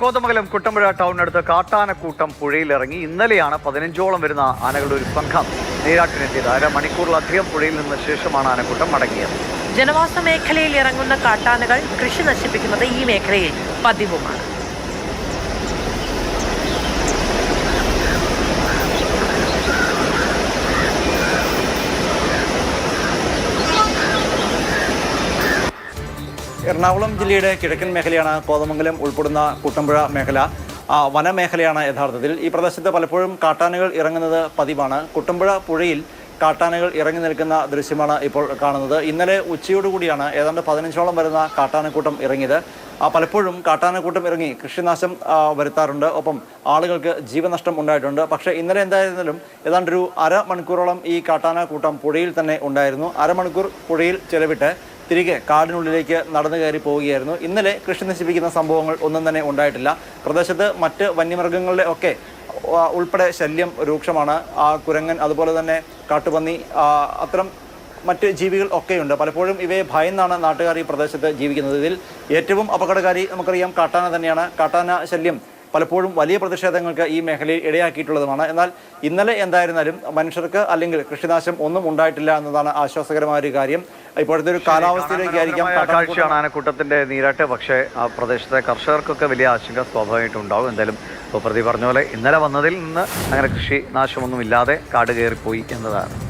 കോതമംഗലം കുട്ടമ്പുഴ ടൗണിനടുത്ത് കാട്ടാനക്കൂട്ടം പുഴയിലിറങ്ങി ഇന്നലെയാണ് പതിനഞ്ചോളം വരുന്ന ആനകളുടെ ഒരു സംഘം നീരാട്ടിനെത്തിയത്. അരമണിക്കൂറിലധികം പുഴയിൽ നിന്ന് ശേഷമാണ് ആനക്കൂട്ടം മടങ്ങിയത്. ജനവാസ മേഖലയിൽ ഇറങ്ങുന്ന കാട്ടാനകൾ കൃഷി നശിപ്പിക്കുന്നത് ഈ മേഖലയിൽ പതിവുമാണ്. എറണാകുളം ജില്ലയുടെ കിഴക്കൻ മേഖലയാണ് കോതമംഗലം ഉൾപ്പെടുന്ന കുട്ടമ്പുഴ മേഖല. വനമേഖലയാണ് യഥാർത്ഥത്തിൽ. ഈ പ്രദേശത്ത് പലപ്പോഴും കാട്ടാനകൾ ഇറങ്ങുന്നത് പതിവാണ്. കുട്ടമ്പുഴ പുഴയിൽ കാട്ടാനകൾ ഇറങ്ങി നിൽക്കുന്ന ദൃശ്യമാണ് ഇപ്പോൾ കാണുന്നത്. ഇന്നലെ ഉച്ചയോടുകൂടിയാണ് ഏതാണ്ട് പതിനഞ്ചോളം വരുന്ന കാട്ടാനക്കൂട്ടം ഇറങ്ങിയത്. പലപ്പോഴും കാട്ടാനക്കൂട്ടം ഇറങ്ങി കൃഷിനാശം വരുത്താറുണ്ട്. ഒപ്പം ആളുകൾക്ക് ജീവനഷ്ടം ഉണ്ടായിട്ടുണ്ട്. പക്ഷേ ഇന്നലെ എന്തായിരുന്നാലും ഏതാണ്ട് ഒരു അരമണിക്കൂറോളം ഈ കാട്ടാനക്കൂട്ടം പുഴയിൽ തന്നെ ഉണ്ടായിരുന്നു. അരമണിക്കൂർ പുഴയിൽ ചെലവിട്ട് തിരികെ കാടിനുള്ളിലേക്ക് നടന്നു കയറി പോവുകയായിരുന്നു. ഇന്നലെ കൃഷി നശിപ്പിക്കുന്ന സംഭവങ്ങൾ ഒന്നും തന്നെ ഉണ്ടായിട്ടില്ല. പ്രദേശത്ത് മറ്റ് വന്യമൃഗങ്ങളുടെ ഒക്കെ ഉൾപ്പെടെ ശല്യം രൂക്ഷമാണ്. ആ കുരങ്ങൻ അതുപോലെ തന്നെ കാട്ടുപന്നി അത്തരം മറ്റ് ജീവികൾ ഒക്കെയുണ്ട്. പലപ്പോഴും ഇവയെ ഭയന്നാണ് നാട്ടുകാർ ഈ പ്രദേശത്ത് ജീവിക്കുന്നത്. ഇതിൽ ഏറ്റവും അപകടകാരി നമുക്കറിയാം കാട്ടാന തന്നെയാണ്. കാട്ടാന ശല്യം പലപ്പോഴും വലിയ പ്രതിഷേധങ്ങൾക്ക് ഈ മേഖലയിൽ ഇടയാക്കിയിട്ടുള്ളതുമാണ്. എന്നാൽ ഇന്നലെ എന്തായിരുന്നാലും മനുഷ്യർക്ക് അല്ലെങ്കിൽ കൃഷിനാശം ഒന്നും ഉണ്ടായിട്ടില്ല എന്നതാണ് ആശ്വാസകരമായ ഒരു കാര്യം. ഇപ്പോഴത്തെ ഒരു കാലാവസ്ഥയിലേക്കായിരിക്കാം കാഴ്ചയാണ് ആനക്കൂട്ടത്തിന്റെ നീരാട്ട്. പക്ഷേ ആ പ്രദേശത്തെ കർഷകർക്കൊക്കെ വലിയ ആശങ്ക സ്വാഭാവികമായിട്ടും ഉണ്ടാവും എന്തായാലും ഇപ്പോൾ പ്രതി പറഞ്ഞ പോലെ ഇന്നലെ വന്നതിൽ നിന്ന് അങ്ങനെ കൃഷി നാശമൊന്നും ഇല്ലാതെ കാട് കയറിപ്പോയി എന്നതാണ്.